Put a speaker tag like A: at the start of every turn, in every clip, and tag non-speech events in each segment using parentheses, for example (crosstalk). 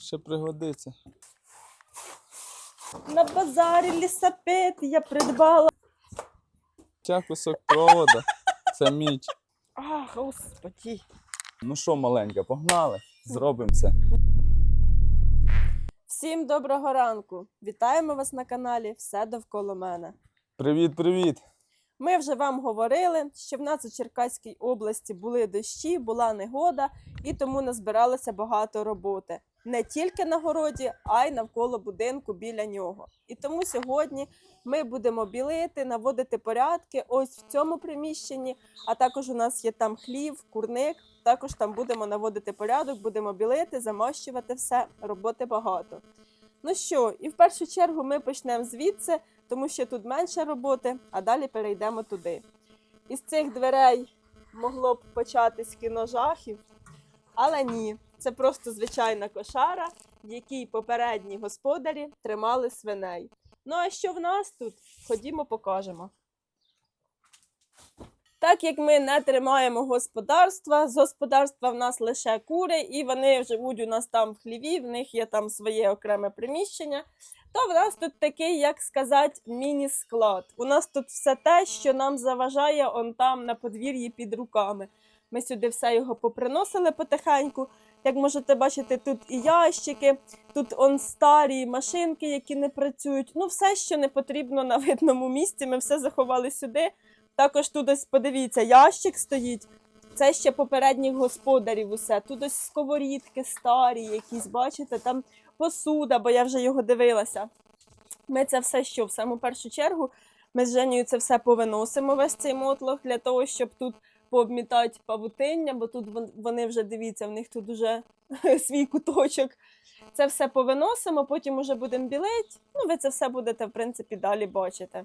A: ще пригодиться.
B: На базарі лісапет я придбала.
A: Ця кусок провода. Це мідь.
B: А, господі.
A: Ну що, маленька, погнали. Зробимо це.
B: Всім доброго ранку! Вітаємо вас на каналі Все довкола мене.
A: Привіт, привіт.
B: Ми вже вам говорили, що в нас у Черкаській області були дощі, була негода, і тому назбиралося багато роботи. Не тільки на городі, а й навколо будинку біля нього. І тому сьогодні ми будемо білити, наводити порядки ось в цьому приміщенні, а також у нас є там хлів, курник. Також там будемо наводити порядок, будемо білити, замащувати все, роботи багато. Ну що, і в першу чергу ми почнемо звідси, тому що тут менше роботи, а далі перейдемо туди. Із цих дверей могло б початись кіно жахів, але ні, це просто звичайна кошара, в якій попередні господарі тримали свиней. Ну а що в нас тут? Ходімо, покажемо. Так як ми не тримаємо господарства, з господарства в нас лише кури, і вони живуть у нас там в хліві, в них є там своє окреме приміщення, то в нас тут такий, як сказати, міні-склад. У нас тут все те, що нам заважає он там на подвір'ї під руками. Ми сюди все його поприносили потихеньку. Як можете бачити, тут і ящики, тут он старі машинки, які не працюють. Ну, все, що не потрібно на видному місці, ми все заховали сюди. Також тут ось подивіться, ящик стоїть. Це ще попередніх господарів усе. Тут ось сковорідки старі, якісь, бачите, там посуда, бо я вже його дивилася. Ми це все що? В саму першу чергу ми з Женєю це все повиносимо, весь цей мотлох, для того, щоб тут пообмітати павутиння, бо тут вон- вони вже дивіться, в них тут уже (laughs) свій куточок. Це все повиносимо, потім уже будемо білити. Ну, ви це все будете, в принципі, далі бачити.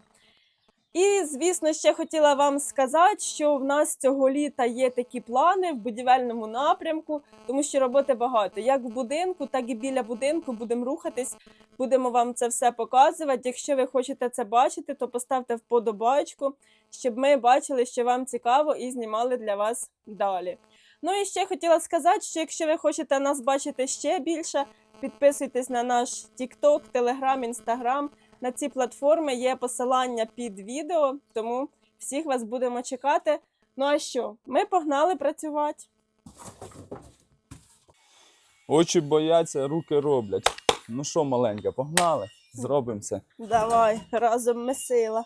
B: І, звісно, ще хотіла вам сказати, що в нас цього літа є такі плани в будівельному напрямку, тому що роботи багато. Як в будинку, так і біля будинку будемо рухатись, будемо вам це все показувати. Якщо ви хочете це бачити, то поставте вподобайку, щоб ми бачили, що вам цікаво, і знімали для вас далі. Ну і ще хотіла сказати, що якщо ви хочете нас бачити ще більше, підписуйтесь на наш TikTok, Telegram, Instagram. На ці платформи є посилання під відео, тому всіх вас будемо чекати. Ну а що? Ми погнали працювати.
A: Очі бояться, руки роблять. Ну що, маленька, погнали. Зробимо це.
B: Давай, разом ми сила.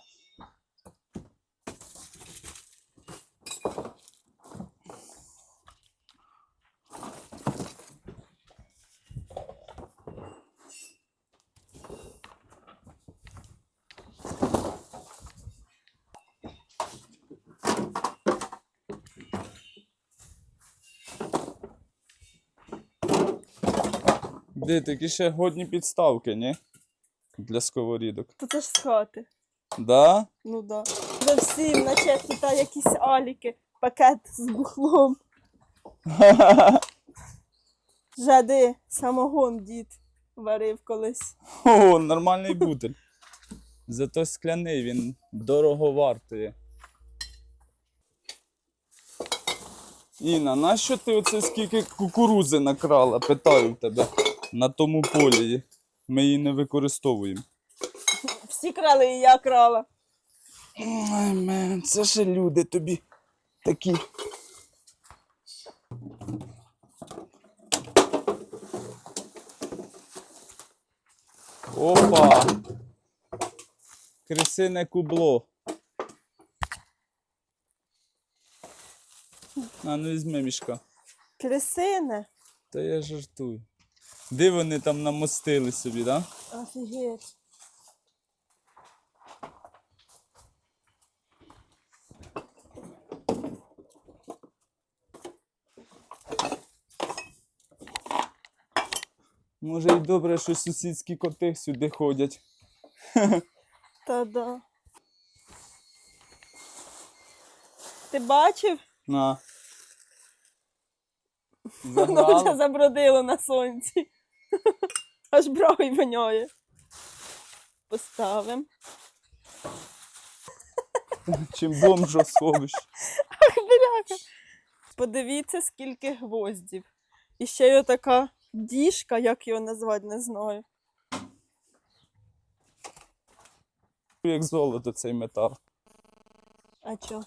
A: Де такі ще годні підставки, ні? Для сковорідок.
B: То це ж з хати.
A: Да?
B: Ну да. Вже всім, наче тут якісь аліки, пакет з бухлом. (laughs) Жади, самогон дід варив колись.
A: О, нормальний бутель. Зато скляний, він дорого вартує. Інна, нащо ти оце скільки кукурузи накрала? Питаю в тебе на тому полі. Ми її не використовуємо.
B: Всі крали і я крала.
A: Ой, мен, це ще люди тобі такі. Опа! Крисине кубло. А ну візьми мішка.
B: Крисине.
A: Та я жартую. Де вони там намостили собі, так? Да?
B: Офігеть.
A: Може і добре, що сусідські коти сюди ходять. (laughs)
B: Та да. Ти бачив?
A: На. (laughs)
B: Воно вже забродило на сонці. (laughs) Аж брові воняє. Поставимо. (laughs)
A: Чим бомжа сховиш. (laughs)
B: Бляха. Подивіться, скільки гвоздів. І ще й отака діжка, як його назвати, не знаю.
A: Як золото цей метал.
B: А чо?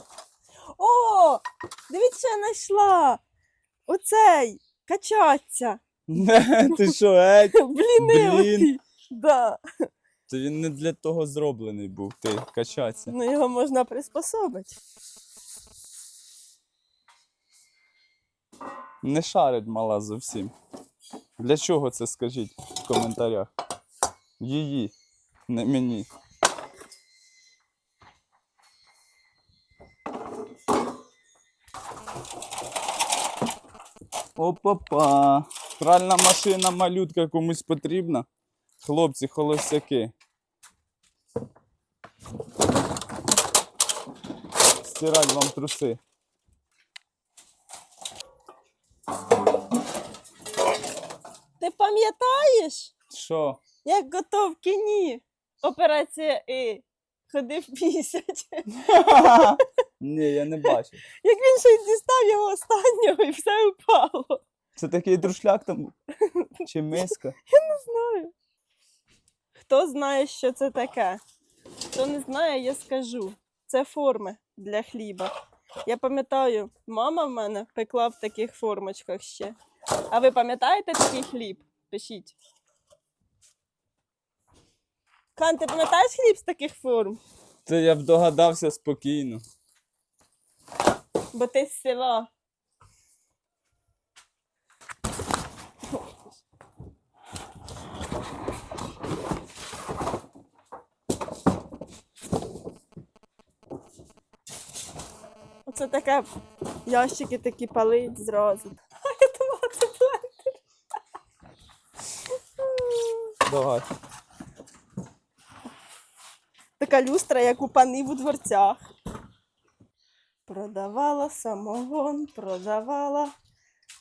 B: О! Дивіться, що я знайшла! Оцей! Качаться!
A: Не, (laughs) ти що, геть?
B: Блінилий! (laughs)
A: Блін.
B: Да.
A: То він не для того зроблений був, ти качатися.
B: Ну його можна приспособити.
A: Не шарить мала зовсім. Для чого це скажіть в коментарях? Її, не мені. Опа-па. Пральна машина малютка комусь потрібна. Хлопці, холостяки. Стирать вам труси.
B: Ти пам'ятаєш,
A: Що?
B: як готов кіні? Операція І. Ходив місяць. (laughs)
A: Ні, я не бачив. (laughs)
B: Як він ще й дістав його останнього і все упало.
A: Це такий друшляк там чи миска? (laughs)
B: Я Не знаю. Хто знає, що це таке? Хто не знає, я скажу. Це форми для хліба. Я пам'ятаю, мама в мене пекла в таких формочках ще. А ви пам'ятаєте такий хліб? Пишіть. Кан, ти пам'ятаєш хліб з таких форм?
A: Це я б догадався спокійно.
B: Бо ти з села. Оце таке ящики такі палить зразу. А (laughs) я думала, це блендер.
A: Давай.
B: Така люстра, як у панів у дворцях. Продавала самогон, продавала.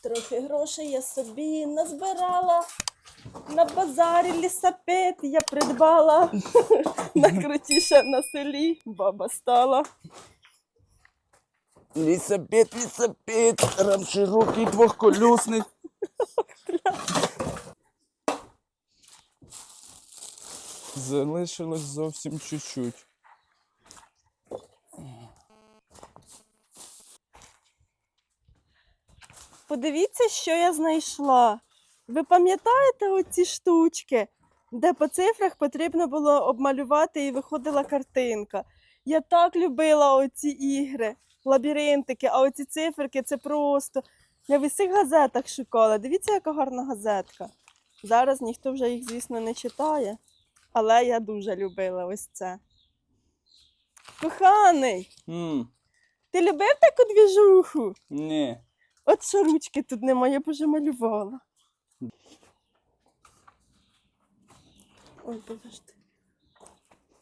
B: Трохи грошей я собі назбирала. На базарі лісапет я придбала. (laughs) Найкрутіша на селі баба стала.
A: Лісапет, лісапет, рам широкий двохколісний. Залишилось зовсім чуть-чуть.
B: Подивіться, що я знайшла. Ви пам'ятаєте оці штучки, де по цифрах потрібно було обмалювати і виходила картинка. Я так любила оці ігри, лабіринтики, а оці циферки це просто. Я в усіх газетах шукала. Дивіться, яка гарна газетка. Зараз ніхто вже їх, звісно, не читає, але я дуже любила ось це. Коханий,
A: М,
B: ти любив таку двіжуху?
A: ні.
B: От що ручки тут немає, я б уже малювала. Ой, подожди.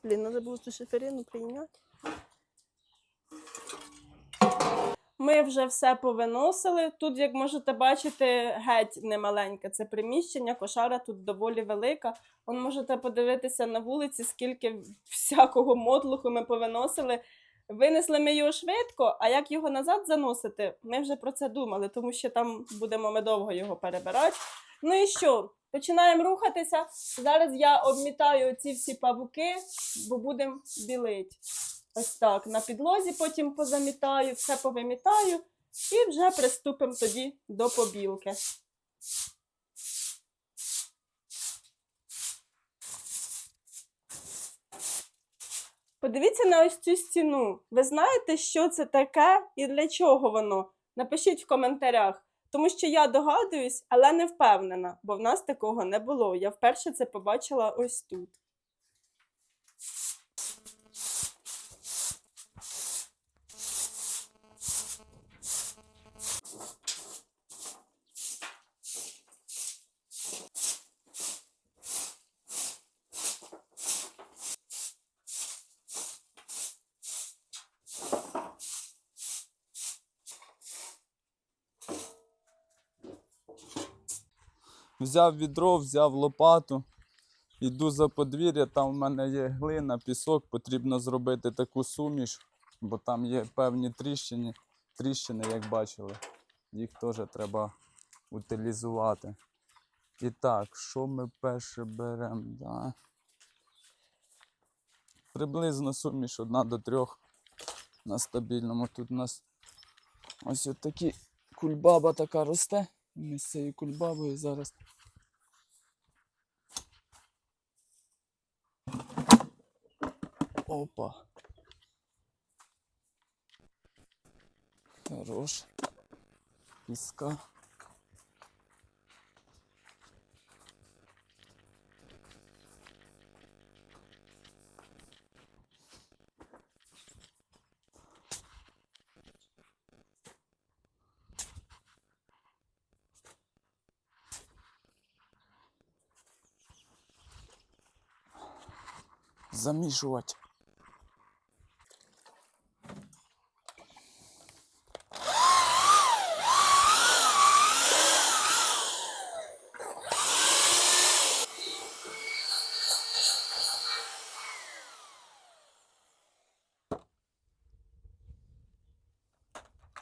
B: Блін, треба було цю шиферину прийняти. Ми вже все повиносили. Тут, як можете бачити, геть немаленьке це приміщення, кошара тут доволі велика. Вон можете подивитися на вулиці, скільки всякого мотлуху ми повиносили. Винесли ми його швидко, а як його назад заносити, ми вже про це думали, тому що там будемо ми довго його перебирати. Ну і що? Починаємо рухатися. Зараз я обмітаю ці всі павуки, бо будемо білити. Ось так. На підлозі потім позамітаю, все повимітаю і вже приступимо тоді до побілки. Подивіться на ось цю стіну. Ви знаєте, що це таке і для чого воно? Напишіть в коментарях. Тому що я догадуюсь, але не впевнена, бо в нас такого не було. Я вперше це побачила ось тут.
A: Взяв відро, взяв лопату, йду за подвір'я, там в мене є глина, пісок, потрібно зробити таку суміш, бо там є певні тріщини, тріщини, як бачили. Їх теж треба утилізувати. І так, що ми перше беремо? Да. Приблизно суміш одна до трьох на стабільному. Тут у нас ось такі кульбаба така росте. Ми з цією кульбабою зараз. Опа. Хорош. Піска. Замішувати.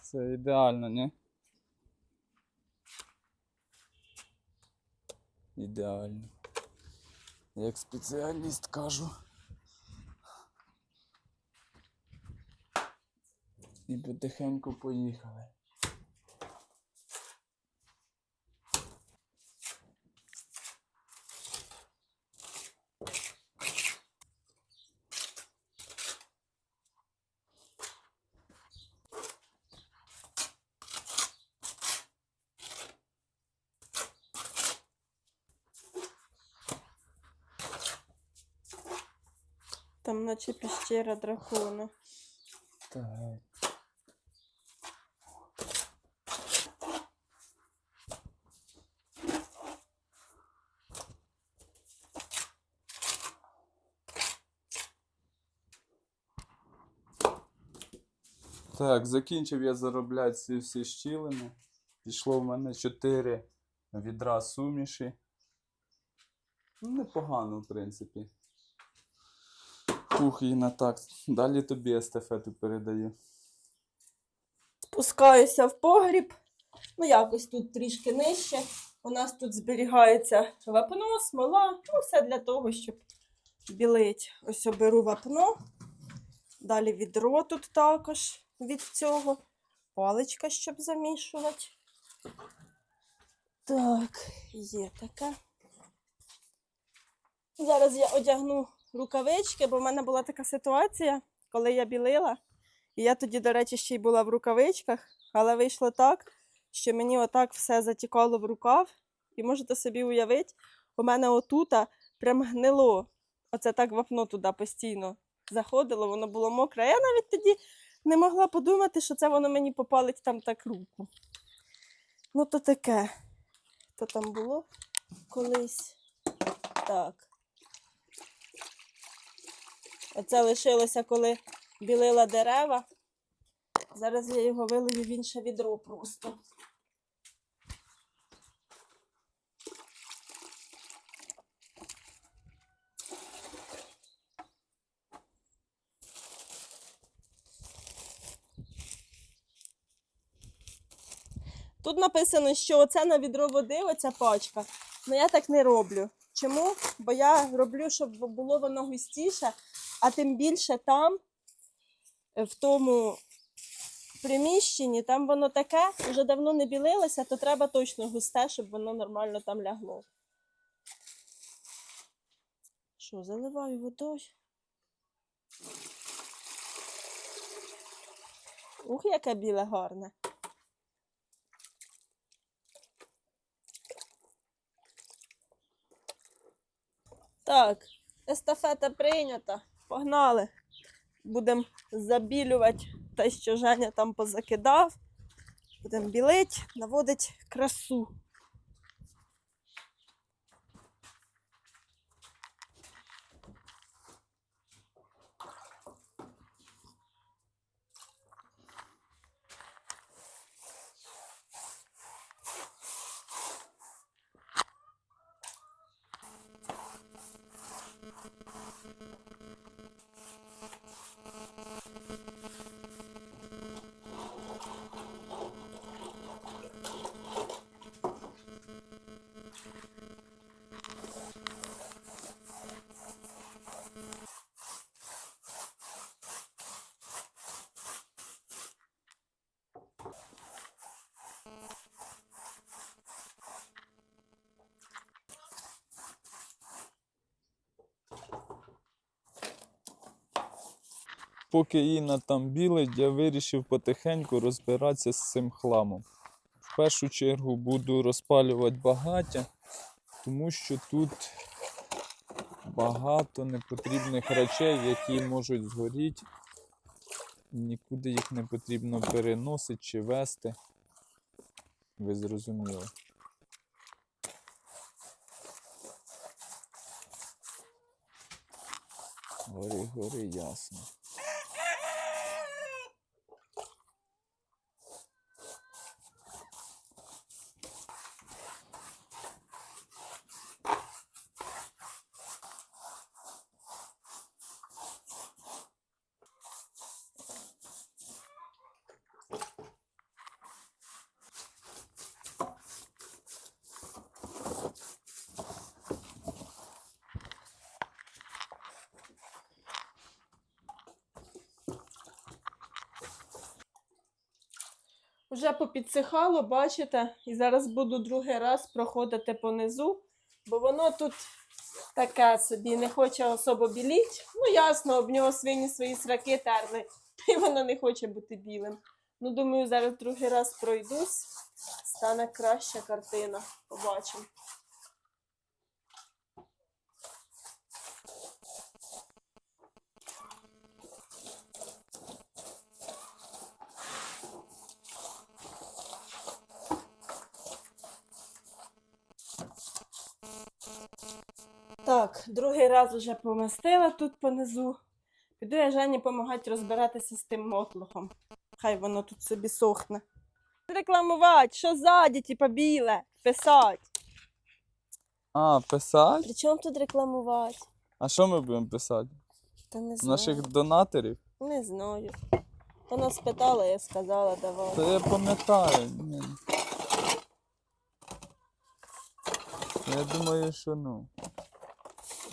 A: Це ідеально, ні? Ідеально. Як спеціаліст кажу. І потихеньку поїхали.
B: Там наче піщера дракона.
A: Так. Так, закінчив я заробляти ці всі щілини. Пішло в мене 4 відра суміші. Ну, непогано, в принципі. Ух, так. Далі тобі естафету передаю.
B: Спускаюся в погріб. Ну, якось тут трішки нижче. У нас тут зберігається вапно, смола. Ну, все для того, щоб білить. Ось оберу вапно. Далі відро тут також від цього. Паличка, щоб замішувати. Так, є таке. Зараз я одягну рукавички, бо в мене була така ситуація, коли я білила. І я тоді, до речі, ще й була в рукавичках, але вийшло так, що мені отак все затікало в рукав. І можете собі уявити, у мене отута прям гнило. Оце так вапно туди постійно заходило, воно було мокре. Я навіть тоді не могла подумати, що це воно мені попалить там так руку. Ну, то таке. То там було колись. Так. Оце лишилося, коли білила дерева. Зараз я його вилию в інше відро просто. Тут написано, що оце на відро води, оця пачка. Ну я так не роблю. Чому? Бо я роблю, щоб було воно густіше, а тим більше там, в тому приміщенні, там воно таке, вже давно не білилося, то треба точно густе, щоб воно нормально там лягло. Що, заливаю водою? Ух, яке біле гарне. Так, естафета прийнята. Погнали. Будемо забілювати те, що Женя там позакидав. Будемо білити, наводить красу.
A: Поки Інна там білить, я вирішив потихеньку розбиратися з цим хламом. В першу чергу буду розпалювати багаття, тому що тут багато непотрібних речей, які можуть згоріти. Нікуди їх не потрібно переносити чи вести. Ви зрозуміли. Гори, гори, ясно.
B: Вже попідсихало, бачите, і зараз буду другий раз проходити понизу, бо воно тут таке собі не хоче особо біліть. Ну, ясно, об нього свині свої сраки терли, і воно не хоче бути білим. Ну, думаю, зараз другий раз пройдусь, стане краща картина. Побачимо. Так, другий раз вже помастила тут понизу. Піду я Жені допомагати розбиратися з тим мотлохом. Хай воно тут собі сохне. Рекламувати, що ззаді, типа біле, писать.
A: А, писати?
B: При чому тут рекламувати?
A: А що ми будемо писати?
B: Та не знаю.
A: Наших донаторів?
B: Не знаю. Вона спитала, я сказала, давай.
A: Та я пам'ятаю. Я думаю, що ну.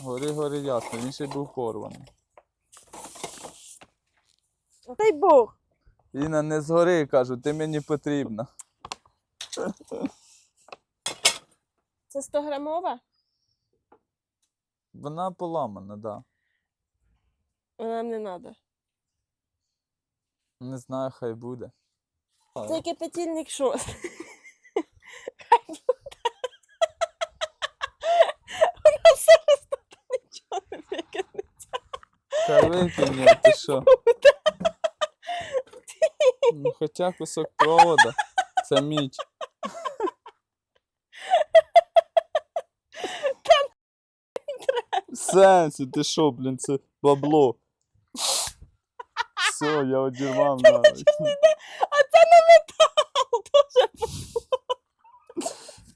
A: Гори, гори ясно, він ще був порваний.
B: Дай Бог.
A: Інна, не згори, кажу, ти мені потрібна.
B: Це 100 грамова?
A: Вона поламана, так. Да.
B: Нам не треба.
A: Не знаю, хай буде.
B: Це кипятильник що? Вона зараз тут нічого не викине.
A: Та викинь, ти що? Ну, хоча кусок провода. Це міч. Сенсі, ти що, блін, це бабло. Все, я одірвав навіть.
B: А це не метал! Дуже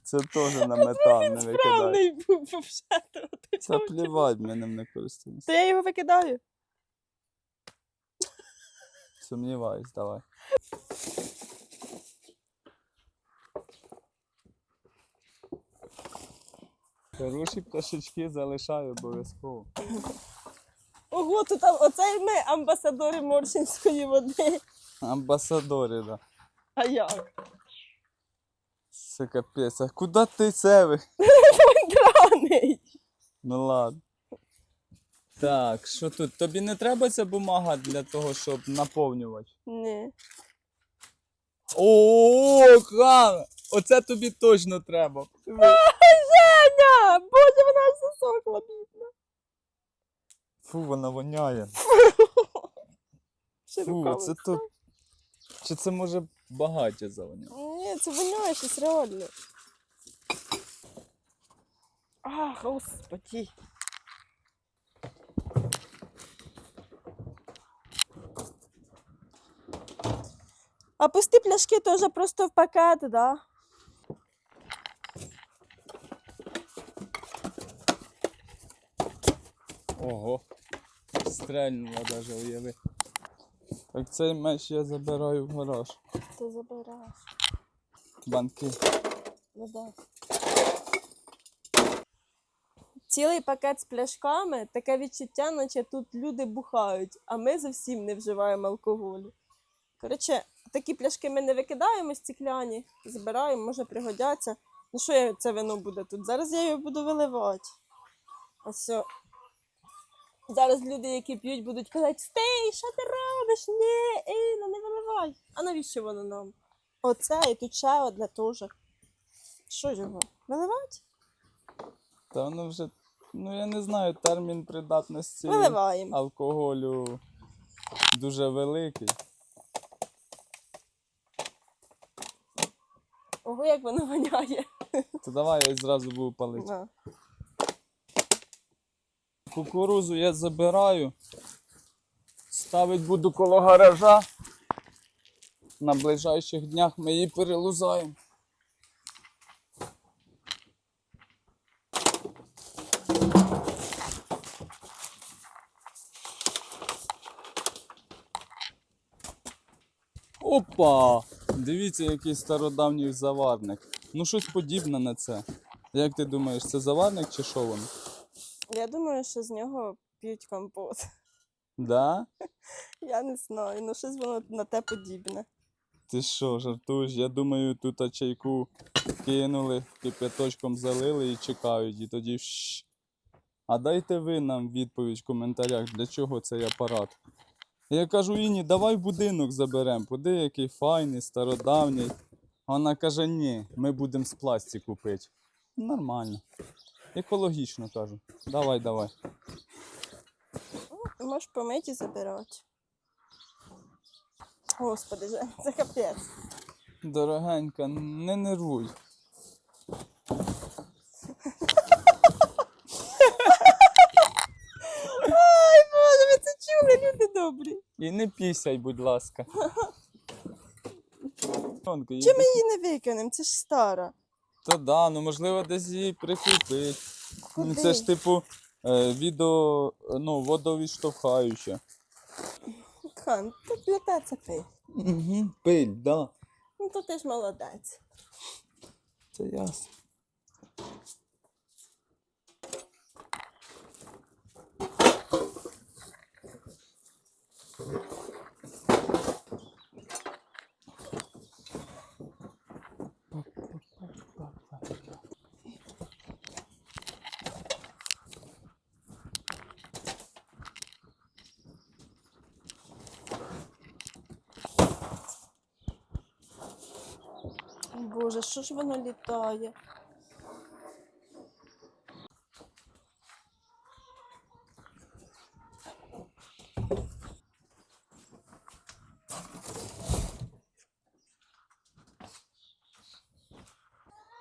A: Це теж на метал не викидай.
B: справний був взагалі.
A: Та плівать, ми ним не користуємося.
B: То я його викидаю.
A: Сумніваюсь, давай. Хороші пташечки залишаю обов'язково.
B: Ого, тут там оце ми амбасадори Моршинської води.
A: Амбасадори, да.
B: А як?
A: Це капець. А куди ти це ви? (laughs)
B: Драний.
A: Ну ладно. Так, що тут? Тобі не треба ця бумага для того, щоб наповнювати?
B: Ні.
A: О, Хана! Оце тобі точно треба.
B: Женя! Боже, вона аж засохла, бідна.
A: Фу, вона воняє. Фу, це тут. Чи це може багаття завоняло?
B: Ні, це воняє щось реально. А, господи. А пусті пляшки теж просто в пакет, да?
A: Ого. Стрельнула даже, уяви. Так цей меч я забираю в гараж.
B: Ти забираєш.
A: Банки.
B: Ну да. Цілий пакет з пляшками, таке відчуття, наче тут люди бухають, а ми зовсім не вживаємо алкоголю. Коротше, такі пляшки ми не викидаємо стікляні, збираємо, може пригодяться. Ну що це вино буде тут? Зараз я його буду виливати. Ось. о. Зараз люди, які п'ють, будуть казати: Стей, що ти робиш? Ні, Інна, не виливай. А навіщо воно нам? Оце і тут ще одне теж. Що його? Виливати?
A: Та воно вже, ну я не знаю, термін придатності
B: Виливаємо.
A: алкоголю дуже великий.
B: Ого, як воно воняє.
A: То давай я зразу буду палити.
B: На.
A: Кукурузу я забираю. Ставить буду коло гаража. На ближайших днях ми її перелузаємо. Опа! Дивіться, який стародавній заварник. Ну, щось подібне на це. Як ти думаєш, це заварник чи що воно?
B: Я думаю, що з нього п'ють компот.
A: Да? (laughs)
B: Я не знаю, ну щось воно на те подібне.
A: Ти що, жартуєш? Я думаю, тут чайку кинули, кип'яточком залили і чекають, і тоді. А дайте ви нам відповідь в коментарях, для чого цей апарат. Я кажу Іні, давай будинок заберемо. Поди, який файний, стародавній. Вона каже, ні, ми будемо з пластику пити. Нормально. Екологічно кажу. Давай, давай.
B: Можеш помити і забирати. Господи, (laughs) це капець.
A: Дорогенька, не нервуй.
B: Ай, Боже, ви це чули, люди добрі.
A: І не пісяй, будь ласка.
B: Чи ми її не викинемо? Це ж стара.
A: Та да, ну можливо десь її прикріпить. Ну, Це ж типу е, відео, ну, водовідштовхаюче.
B: Хан, тут для тебе це пий.
A: Угу. Пиль, да.
B: Ну то ти ж молодець.
A: Це ясно.
B: Боже, що ж воно літає?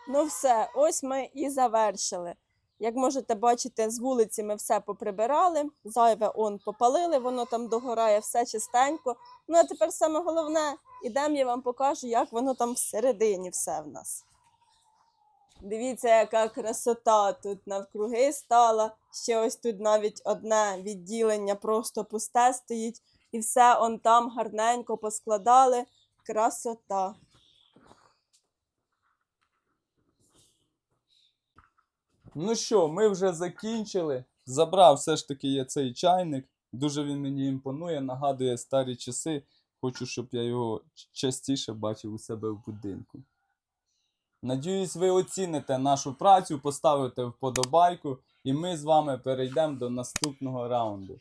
B: Ну все, ось ми і завершили. Як можете бачити, з вулиці ми все поприбирали, зайве он попалили, воно там догорає, все чистенько. Ну а тепер саме головне, ідемо, я вам покажу, як воно там всередині все в нас. Дивіться, яка красота тут навкруги стала. Ще ось тут навіть одне відділення просто пусте стоїть, і все он там гарненько поскладали. Красота.
A: Ну що, ми вже закінчили. Забрав все ж таки я цей чайник. Дуже він мені імпонує, нагадує старі часи. Хочу, щоб я його частіше бачив у себе в будинку. Надіюсь, ви оціните нашу працю, поставите вподобайку, і ми з вами перейдемо до наступного раунду.